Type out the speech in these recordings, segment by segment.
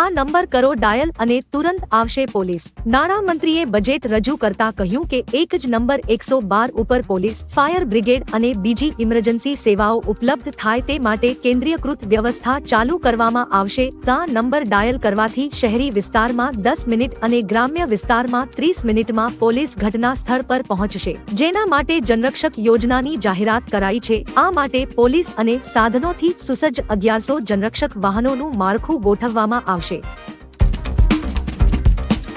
આ નંબર કરો ડાયલ અને તુરંત આવશે પોલીસ. નાણામંત્રીએ બજેટ રજૂ કરતા કહ્યું કે એક જ નંબર એકસો બાર ઉપર પોલીસ, ફાયર બ્રિગેડ અને બીજી ઇમરજન્સી સેવાઓ ઉપલબ્ધ થાય તે માટે કેન્દ્રીયકૃત વ્યવસ્થા ચાલુ કરવામાં આવશે. ત્યાં નંબર ડાયલ કરવાથી શહેરી વિસ્તારમાં દસ મિનિટ અને ગ્રામ્ય વિસ્તારમાં ત્રીસ મિનિટમાં પોલીસ ઘટના સ્થળ પર પહોંચશે. જેના માટે જનરક્ષક યોજનાની જાહેરાત કરાઈ છે. આ માટે પોલીસ અને સાધનોથી સુસજ્જ અગિયારસો જનરક્ષક વાહનોનું માળખું ગોઠવવામાં આવશે. অংশে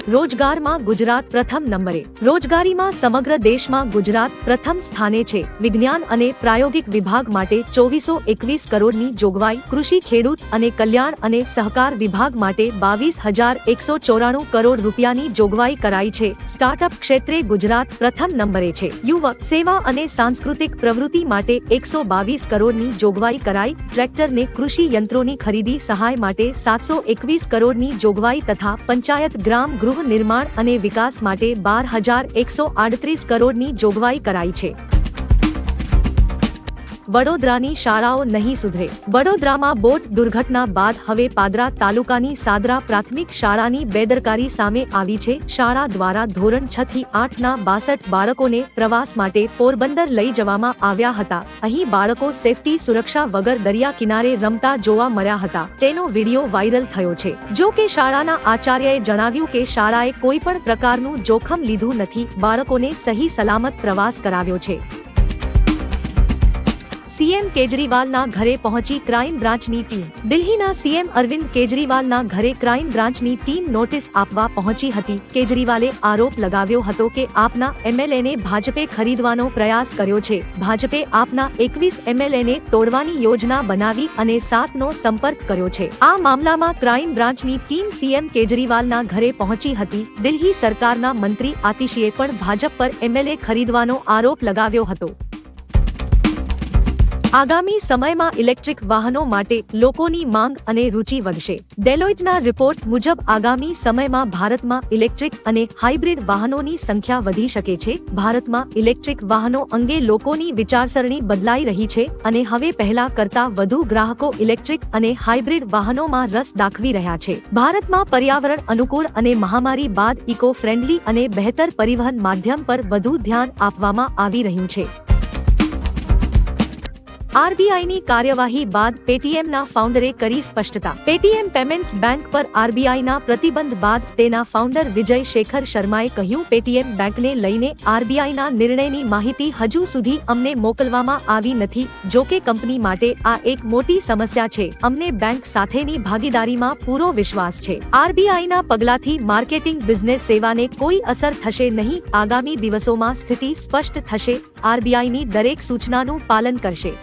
રોજગારમાં ગુજરાત પ્રથમ નંબરે. રોજગારીમાં સમગ્ર દેશમાં ગુજરાત પ્રથમ સ્થાને છે. વિજ્ઞાન અને પ્રાયોગિક વિભાગ માટે ચોવીસો એકવીસ કરોડની જોગવાઈ, કૃષિ, ખેડૂત અને કલ્યાણ અને સહકાર વિભાગ માટે બાવીસ હજાર એકસો ચોરાણું કરોડ રૂપિયાની જોગવાઈ કરાઈ છે. સ્ટાર્ટઅપ ક્ષેત્રે ગુજરાત પ્રથમ નંબરે છે. યુવક સેવા અને સાંસ્કૃતિક પ્રવૃત્તિ માટે એકસો બાવીસ કરોડની જોગવાઈ કરાઈ. ટ્રેક્ટરને કૃષિ યંત્રોની ખરીદી સહાય માટે સાતસો એકવીસ કરોડની જોગવાઈ તથા પંચાયત ગ્રામ ગૃહ નિર્માણ અને વિકાસ માટે બાર હજાર એકસો આડત્રીસ કરોડની જોગવાઈ કરાઈ છે. વડોદરાની શાળાઓ નહીં સુધરે. વડોદરામાં બોટ દુર્ઘટના બાદ હવે પાદરા તાલુકાની સાદરા પ્રાથમિક શાળાની બેદરકારી સામે આવી છે. શાળા દ્વારા ધોરણ છ થી આઠ ના બાસઠ બાળકોને પ્રવાસ માટે પોરબંદર લઈ જવામાં આવ્યા હતા. અહીં બાળકો સેફટી સુરક્ષા વગર દરિયા કિનારે રમતા જોવા મળ્યા હતા. તેનો વીડિયો વાયરલ થયો છે. જો કે શાળાના આચાર્યએ જણાવ્યું કે શાળાએ કોઈ પણ પ્રકારનું જોખમ લીધું નથી. બાળકોને સહી સલામત પ્રવાસ કરાવ્યો છે. સીએમ કેજરીવાલના ઘરે પહોંચી ક્રાઇમ બ્રાન્ચની ટીમ. દિલ્હીના સીએમ અરવિંદ કેજરીવાલના ઘરે ક્રાઇમ બ્રાન્ચની ટીમ નોટિસ આપવા પહોંચી હતી. કેજરીવાલે આરોપ લગાવ્યો હતો કે આપના એમએલએને ભાજપે ખરીદવાનો પ્રયાસ કર્યો છે. ભાજપે આપના એકવીસ એમએલએને તોડવાની યોજના બનાવી અને સાતનો સંપર્ક કર્યો છે. આ મામલામાં ક્રાઇમ બ્રાન્ચની ટીમ સીએમ કેજરીવાલના ઘરે પહોંચી હતી. દિલ્હી સરકારના મંત્રી આતિશીએ પણ ભાજપ પર એમએલએ ખરીદવાનો આરોપ લગાવ્યો હતો. આગામી સમયમાં ઇલેક્ટ્રિક વાહનો માટે લોકોની માંગ અને રુચિ વધશે. ડેલોઇટના રિપોર્ટ મુજબ આગામી સમયમાં ભારતમાં ઇલેક્ટ્રિક અને હાઇબ્રિડ વાહનોની સંખ્યા વધી શકે છે. ભારતમાં ઇલેક્ટ્રિક વાહનો અંગે લોકોની વિચારસરણી બદલાઈ રહી છે અને હવે પહેલા કરતા વધુ ગ્રાહકો ઇલેક્ટ્રિક અને હાઇબ્રિડ વાહનોમાં રસ દાખવી રહ્યા છે. ભારતમાં પર્યાવરણ અનુકૂળ અને મહામારી બાદ ઇકો ફ્રેન્ડલી અને બહેતર પરિવહન માધ્યમ પર વધુ ધ્યાન આપવામાં આવી રહ્યું છે. આરબીઆઈની કાર્યવાહી બાદ પેટીએમના ફાઉન્ડરે કરી સ્પષ્ટતા. પેટીએમ પેમેન્ટ્સ બેંક પર આરબીઆઈના પ્રતિબંધ બાદ તેના ફાઉન્ડર વિજય શેખર શર્માએ કહ્યું, પેટીએમ બેંકને લઈને આરબીઆઈના નિર્ણયની માહિતી હજુ સુધી અમને મોકલવામાં આવી નથી. જો કે કંપની માટે આ એક મોટી સમસ્યા છે. અમને બેંક સાથેની ભાગીદારીમાં પૂરો વિશ્વાસ છે. આરબીઆઈના પગલાથી માર્કેટિંગ બિઝનેસ સેવાને કોઈ અસર થશે નહીં. આગામી દિવસોમાં સ્થિતિ સ્પષ્ટ થશે. આરબીઆઈની દરેક સૂચનાનું પાલન કરશે.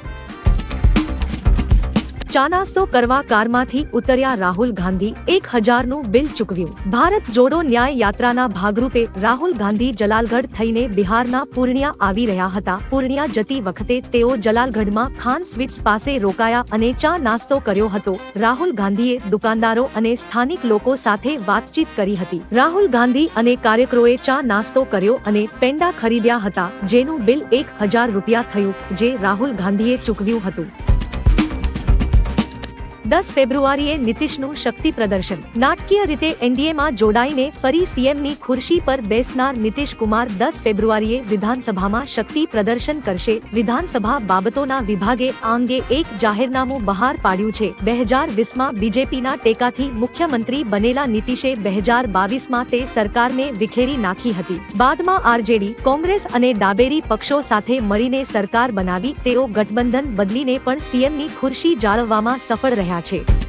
ચા નાસ્તો કરવા કારમાંથી ઉતર્યા રાહુલ ગાંધી એક હજારનું બિલ ચૂકવ્યું. ભારત જોડો ન્યાય યાત્રાના ભાગરૂપે રાહુલ ગાંધી જલાલગઢ થઈને બિહારના પૂર્ણિયા આવી રહ્યા હતા. પૂર્ણિયા જતી વખતે તેઓ જલાલગઢમાં ખાન સ્વીટ્સ પાસે રોકાયા અને ચા નાસ્તો કર્યો હતો. રાહુલ ગાંધીએ દુકાનદારો અને સ્થાનિક લોકો સાથે વાતચીત કરી હતી. રાહુલ ગાંધી અને કાર્યકરોએ ચા નાસ્તો કર્યો અને પેંડા ખરીદ્યા હતા, જેનું બિલ એક હજાર રૂપિયા થયું, જે રાહુલ ગાંધીએ ચૂકવ્યું હતું. દસ ફેબ્રુઆરીએ નીતિશનું શક્તિ પ્રદર્શન. નાટકીય રીતે એનડીએમાં જોડાઈને ફરી સીએમની ખુરશી પર બેસનાર નીતિશ કુમાર દસ ફેબ્રુઆરીએ વિધાનસભામાં શક્તિ પ્રદર્શન કરશે. વિધાનસભા બાબતોના વિભાગે આ અંગે એક જાહેરનામું બહાર પાડ્યું છે. બે હજાર વીસમાં બીજેપીના ટેકાથી મુખ્યમંત્રી બનેલા નીતિશે બે હજાર બાવીસમાં તે સરકારને વિખેરી નાખી હતી. બાદમાં આરજેડી, કોંગ્રેસ અને ડાબેરી પક્ષો સાથે મળીને સરકાર બનાવી, તેઓ ગઠબંધન બદલીને પણ સીએમની ખુરશી જાળવવામાં સફળ રહ્યા છે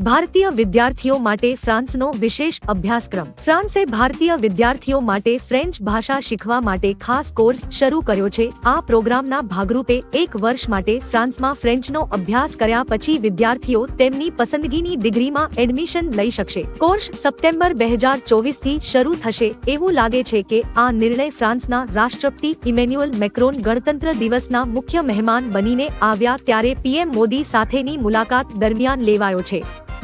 ભારતીય વિદ્યાર્થીઓ માટે ફ્રાન્સનો વિશેષ અભ્યાસક્રમ. ફ્રાન્સે ભારતીય વિદ્યાર્થીઓ માટે ફ્રેન્ચ ભાષા શીખવા માટે ખાસ કોર્સ શરૂ કર્યો છે. આ પ્રોગ્રામના ભાગરૂપે એક વર્ષ માટે ફ્રાન્સમાં ફ્રેન્ચનો અભ્યાસ કર્યા પછી વિદ્યાર્થીઓ તેમની પસંદગીની ડિગ્રીમાં એડમિશન લઈ શકશે. કોર્સ સપ્ટેમ્બર બે હજાર ચોવીસથી શરૂ થશે. એવું લાગે છે કે આ નિર્ણય ફ્રાન્સના રાષ્ટ્રપતિ ઇમેન્યુઅલ મેક્રોન ગણતંત્ર દિવસના મુખ્ય મહેમાન બનીને આવ્યા ત્યારે પીએમ મોદી સાથેની મુલાકાત દરમિયાન લેવાયો છે.